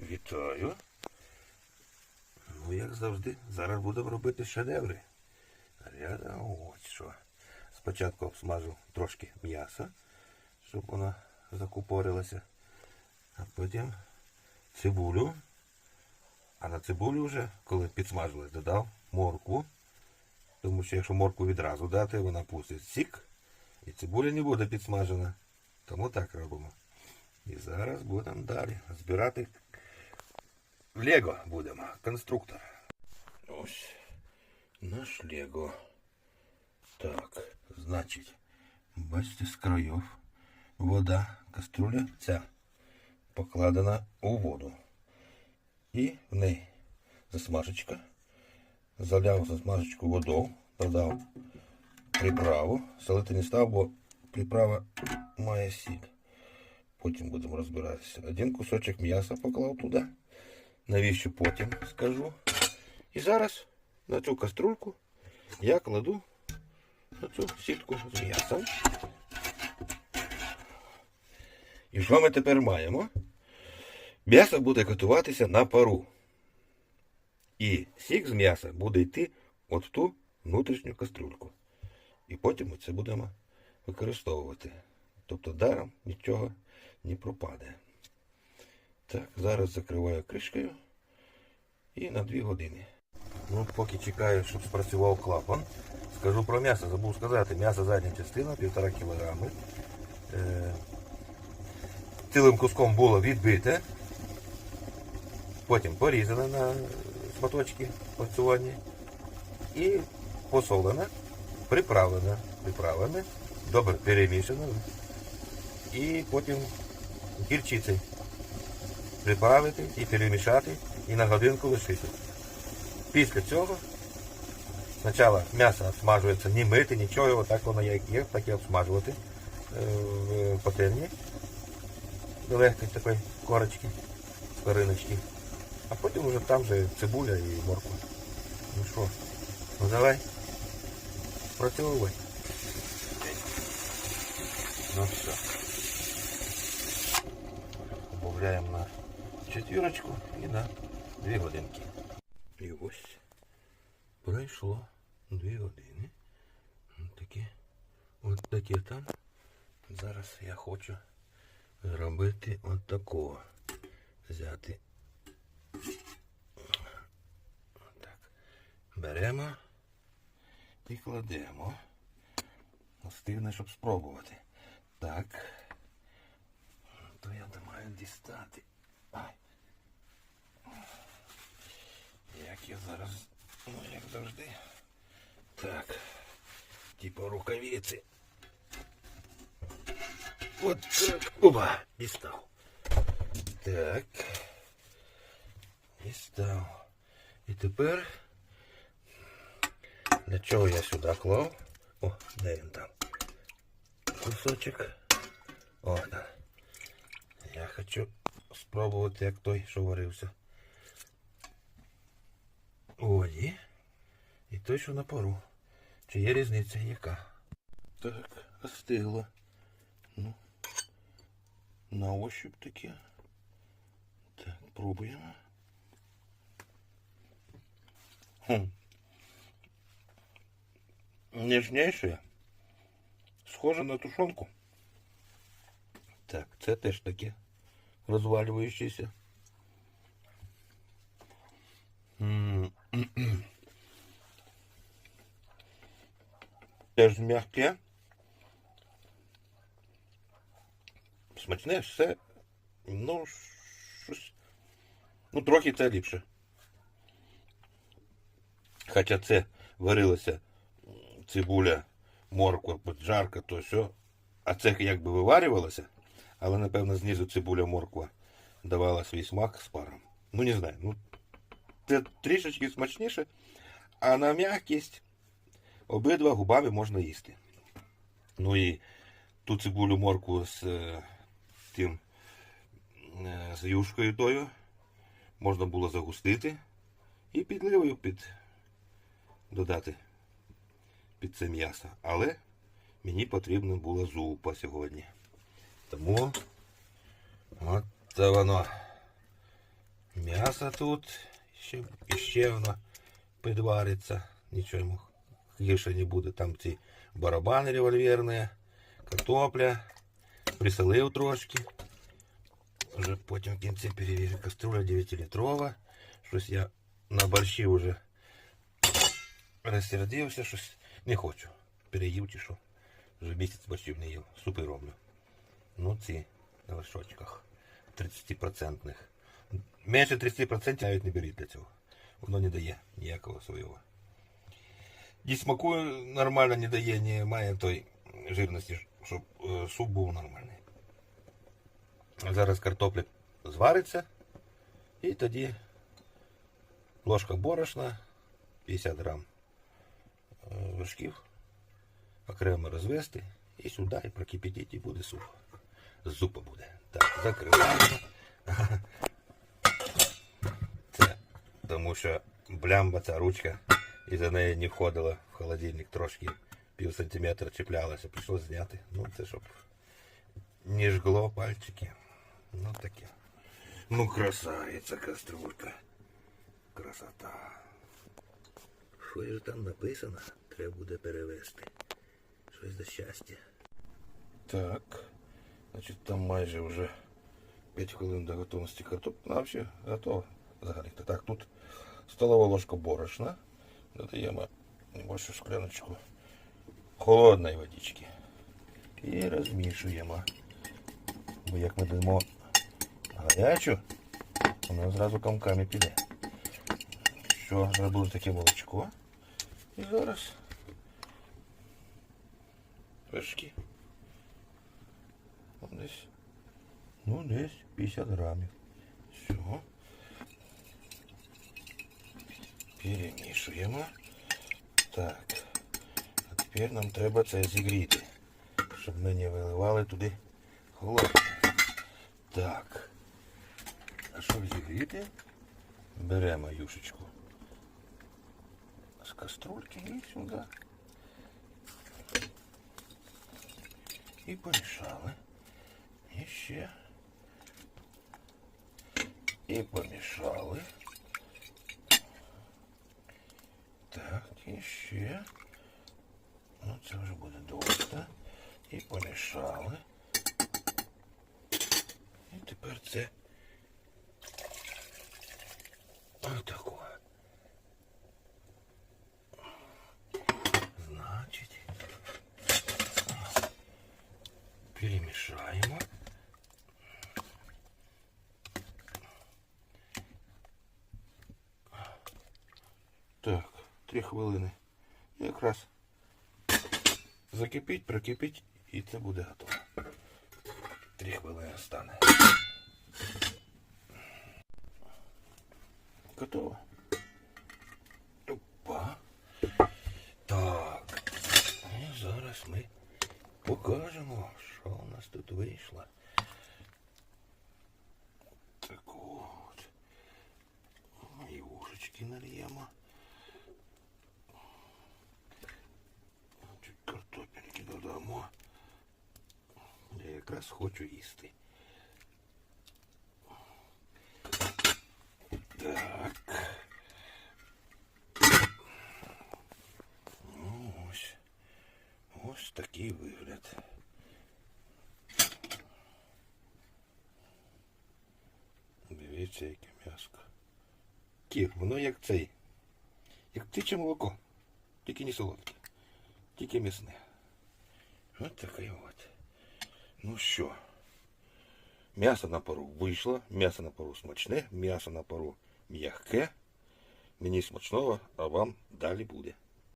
Вітаю. Ну, як завжди, зараз будемо робити шедеври. Ряда, ось що. Спочатку обсмажу трошки м'яса, щоб воно закупорилося. А потім цибулю. А на цибулю вже, коли підсмажилась, додав моркву. Тому що якщо моркву відразу дати, вона пустить сік. І цибуля не буде підсмажена. Тому так робимо. І зараз будемо далі збирати Лего будемо, конструктор. Ось наш Лего. Так, значить, бачите, з країв вода, каструля ця покладена у воду. І в неї засмажечка. Заляв засмажечку водою, додав приправу. Солити не став, бо приправа має сіль. Потім будемо розбиратися. Один кусочок м'яса поклав туди. Навіщо потім скажу. І зараз на цю каструльку я кладу на цю сітку з м'ясом. І що ми тепер маємо? М'ясо буде готуватися на пару. І сік з м'яса буде йти от в ту внутрішню каструльку. І потім ми це будемо використовувати. Тобто даром нічого не пропаде. Так, зараз закриваю кришкою і на 2 години. Ну, поки чекаю, щоб спрацював клапан. Скажу про м'ясо, забув сказати. М'ясо задня частина, 1,5 кг. Е, цілим куском було відбите. Потім порізане на шматочки порціонні. І посолене, приправлене, приправлене, добре перемішане. І потім гірчицею приправити і перемішати і на годинку лишити. Після цього спочатку м'ясо обсмажується, не мити, нічого, отак воно як є, так і обсмажувати е, в пательні до легкої такої корочки, скориночки. А потім вже там же цибуля і морква. Ну що, ну давай, спрацьовувай. Ну все. Добавляємо на четвірочку і на дві годинки. І ось пройшло дві години. Ось Такі, от такі там. Зараз я хочу зробити от такого. Взяти. Так. Беремо і кладемо. Остигне, щоб спробувати. Так. То я маю дістати. Ай. я зараз, ну як завжди. Так. Типа рукавиці. От так. Опа, дістав. Так. Дістав. І тепер для чого я сюди клав? О, де він там? Кусочок. О, так. Я хочу спробувати, як той, що варився. Ой. І той, що на пару. Чи є різниця яка? Так, остигло. Ну. На ощупь таке. Так, пробуємо. Хм. Ніжніше. Схоже на тушонку. Так, це теж таке розвалюючеся. Теж м'яке. Смачне все. Ну, щось. Ну, трохи це ліпше. Хоча це варилося цибуля, морква, поджарка, то все. А це якби виварювалося, але напевно знизу цибуля морква давала свій смак з паром. Ну не знаю. Ну, це трішечки смачніше, а на м'якість обидва губами можна їсти. Ну і ту цибулю моркву з е, тим е, з юшкою тою можна було загустити і підливою під додати під це м'ясо. Але мені потрібна була зупа сьогодні. Тому от це воно. М'ясо тут, ще, ще воно підвариться. Нічого йому гірше не буде. Там ці барабани револьверні, картопля, присолив трошки. Вже потім в кінці перевірю. Каструля 9-літрова. Щось я на борщі вже розсердився, щось не хочу. Переїв чи що. Вже місяць борщів не їв. Супи роблю. Ну ці на лишочках 30%. Менше 30% навіть не беріть для цього. Воно не дає ніякого свого. І смакує нормально не дає, не має той жирності, щоб е, суп був нормальний. Зараз картопля звариться і тоді ложка борошна, 50 грам е, вершків, окремо розвести і сюди і прокипятіть і буде суп. Зупа буде. Так, закриваємо. Це тому що блямба ця ручка і за неї не входила в холодильник трошки пів сантиметра чіплялася. Прийшлося зняти. Ну це щоб не жгло пальчики. Ну таке. Ну красавиця каструлька. Красота. Що ж там написано? Треба буде перевести. Щось за щастя. Так. Значить там майже вже 5 хвилин до готовності картопля. Ну, взагалі готова взагалі-то. Так, тут столова ложка борошна. Додаємо небольшую скляночку холодної водички. І розмішуємо. Бо як ми даємо гарячу, вона зразу комками піде. Що, зробили таке молочко. І зараз вершки. Ну, Десь, ну, десь 50 грамів. Все. Перемішуємо. Так. А тепер нам треба це зігріти, щоб ми не виливали туди холодне. Так. А щоб зігріти, беремо юшечку з каструльки і сюди. І помішали. І ще. І помішали. і ще. Ну, це вже буде довго. І помішали. І тепер це отако. Значить, перемішаємо. Так, три хвилини. Якраз закипіть, прокипіть і це буде готово. Три хвилини стане. Готово. Опа. Так. І зараз ми покажемо, що у нас тут вийшло. Так от. І ушечки нальємо. Якраз хочу їсти. Так. Ну, ось. Ось такий вигляд. Дивіться, яке м'яско. Кір, воно як цей. Як птиче молоко. Тільки не солодке. Тільки м'ясне. От таке от. Ну що? М'ясо на пару вийшло, м'ясо на пару смачне, м'ясо на пару м'яке. Мені смачного, а вам далі буде.